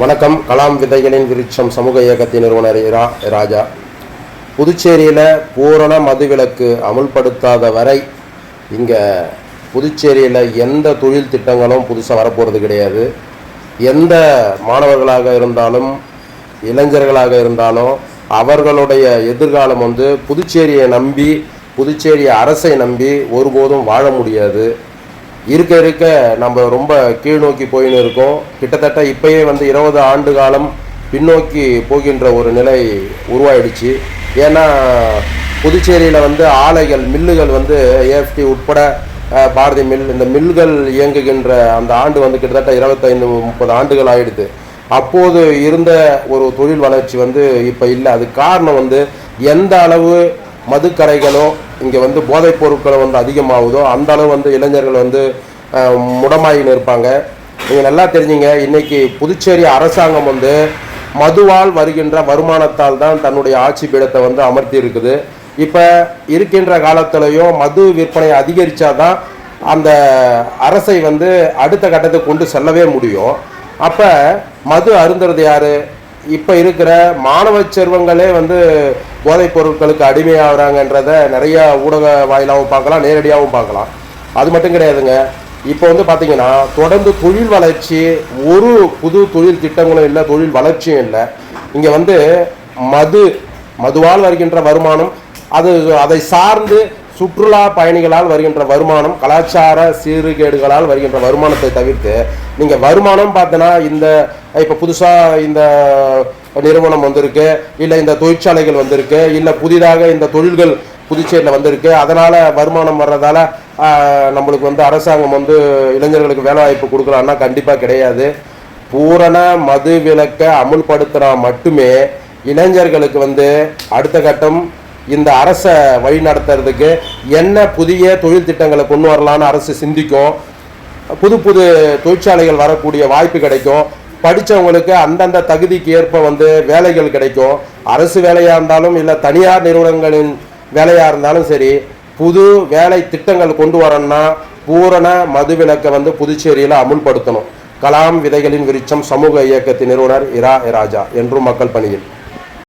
வணக்கம். கலாம் விதைகளின் விருட்சம் சமூக இயக்கத்தின் நிறுவனர் இரா ராஜா. புதுச்சேரியில் பூரண மதுவிலக்கு அமுல்படுத்தாத வரை இங்கே புதுச்சேரியில் எந்த தொழில் திட்டங்களும் புதுசாக வரப்போகிறது கிடையாது. எந்த மாணவர்களாக இருந்தாலும் இளைஞர்களாக இருந்தாலும் அவர்களுடைய எதிர்காலம் வந்து புதுச்சேரியை நம்பி புதுச்சேரி அரசை நம்பி ஒருபோதும் வாழ முடியாது. இருக்க இருக்க நம்ம ரொம்ப கீழ் நோக்கி போயின்னு இருக்கோம். கிட்டத்தட்ட இப்பயே வந்து இருபது ஆண்டு காலம் பின்னோக்கி போகின்ற ஒரு நிலை உருவாயிடுச்சு. ஏன்னா புதுச்சேரியில் வந்து ஆலைகள் மில்லுகள் வந்து ஏஎஃப்டி உட்பட பாரதி மில் இந்த மில்கள் இயங்குகின்ற அந்த ஆண்டு வந்து கிட்டத்தட்ட இருபத்தைந்து முப்பது ஆண்டுகள் ஆயிடுது. அப்போது இருந்த ஒரு தொழில் வளர்ச்சி வந்து இப்போ இல்லை. அது காரணம் வந்து எந்த அளவு மதுக்கரைகளோ இங்கே வந்து போதைப் பொருட்களும் வந்து அதிகமாகுதோ அந்த அளவு வந்து இளைஞர்கள் வந்து முடமாயின்னு இருப்பாங்க நீங்கள் நல்லா தெரிஞ்சுங்க இன்னைக்கு புதுச்சேரி அரசாங்கம் வந்து மதுவால் வருகின்ற வருமானத்தால் தான் தன்னுடைய ஆட்சி பீடத்தை வந்து அமர்த்தி இருக்குது இப்போ இருக்கின்ற காலத்திலையும் மது விற்பனை அதிகரித்தாதான் அந்த அரசை வந்து அடுத்த கட்டத்துக்கு கொண்டு செல்லவே முடியும். அப்போ மது அருந்துறது யார்? இப்போ இருக்கிற மாணவ செல்வங்களே வந்து போதைப் பொருட்களுக்கு அடிமையாகிறாங்கன்றத நிறைய ஊடக வாயிலாகவும் பார்க்கலாம் நேரடியாகவும் பார்க்கலாம். அது மட்டும் கிடையாதுங்க. இப்போ வந்து பார்த்தீங்கன்னா தொடர்ந்து தொழில் வளர்ச்சி ஒரு புது தொழில் திட்டங்களும் இல்லை தொழில் வளர்ச்சியும் இல்லை. இங்கே வந்து மது மதுவால் வருகின்ற வருமானம் அது அதை சார்ந்து சுற்றுலா பயணிகளால் வருகின்ற வருமானம் கலாச்சார சீர்கேடுகளால் வருகின்ற வருமானத்தை தவிர்த்து நீங்கள் வருமானம் பார்த்தனா இந்த இப்போ புதுசாக இந்த நிறுவனம் வந்திருக்கு இல்லை இந்த தொழிற்சாலைகள் வந்திருக்கு இல்லை புதிதாக இந்த தொழில்கள் புதுச்சேரியில் வந்திருக்கு அதனால் வருமானம் வர்றதால நம்மளுக்கு வந்து அரசாங்கம் வந்து இளைஞர்களுக்கு வேலை வாய்ப்பு கொடுக்கலான்னா கண்டிப்பாக கிடையாது. பூரண மது விலக்கை அமுல்படுத்தினா மட்டுமே இளைஞர்களுக்கு வந்து அடுத்த கட்டம் இந்த அரசை வழி நடத்துறதுக்கு என்ன புதிய தொழில் திட்டங்களை கொண்டு வரலான்னு அரசு சிந்திக்கும். புது புது தொழிற்சாலைகள் வரக்கூடிய வாய்ப்பு கிடைக்கும். படித்தவங்களுக்கு அந்தந்த தகுதிக்கு ஏற்ப வந்து வேலைகள் கிடைக்கும். அரசு வேலையாக இருந்தாலும் இல்லை தனியார் நிறுவனங்களின் வேலையாக இருந்தாலும் சரி புது வேலை திட்டங்கள் கொண்டு வரணும்னா பூரண மதுவிலக்கை வந்து புதுச்சேரியில் அமுல்படுத்தணும். கலாம் விதைகளின் விருச்சம் சமூக இயக்கத்தின் நிறுவனர் இரா ராஜா என்றும் மக்கள் பணியில்.